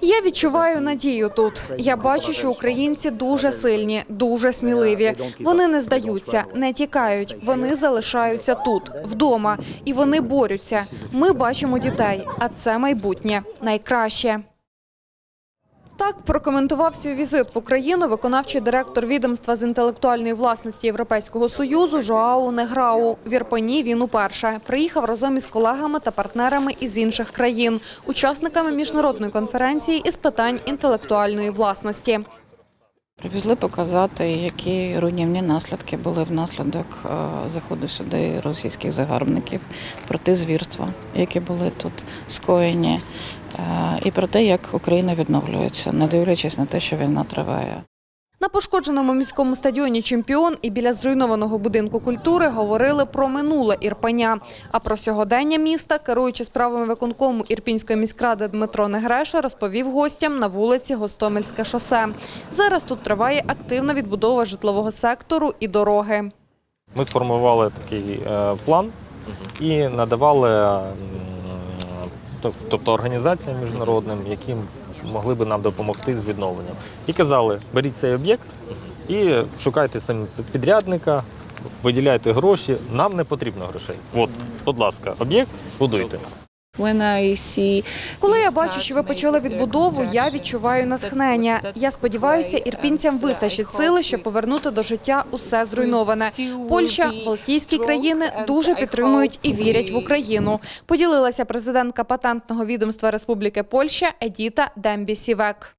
Я відчуваю надію тут. Я бачу, що українці дуже сильні, дуже сміливі. Вони не здаються, не тікають. Вони залишаються тут, вдома, і вони борються. Ми бачимо дітей, а це майбутнє найкраще. Так прокоментував свій візит в Україну виконавчий директор відомства з інтелектуальної власності Європейського союзу Жоау Неграу. В Ірпені він уперше приїхав разом із колегами та партнерами із інших країн, учасниками міжнародної конференції із питань інтелектуальної власності. Привезли показати, які руйнівні наслідки були внаслідок е, заходу сюди російських загарбників, про ті звірства, які були тут скоєні, і про те, як Україна відновлюється, не дивлячись на те, що війна триває. На пошкодженому міському стадіоні Чемпіон і біля зруйнованого будинку культури говорили про минуле Ірпеня. А про сьогодення міста, керуючи справами виконкому Ірпінської міськради Дмитро Негреша, розповів гостям на вулиці Гостомельське шосе. Зараз тут триває активна відбудова житлового сектору і дороги. Ми сформували такий е, план і надавали тобто організаціям міжнародним, які могли би нам допомогти з відновленням. І казали, беріть цей об'єкт і шукайте самі підрядника, виділяйте гроші. Нам не потрібно грошей. От, будь ласка, об'єкт будуйте. When I see Коли я бачу, що ви почали відбудову, я відчуваю натхнення. Я сподіваюся, ірпінцям вистачить сили, щоб повернути до життя усе зруйноване. Польща, Балтійські країни дуже підтримують і вірять в Україну. Поділилася президентка патентного відомства Республіки Польща Едіта Дембі Сівек.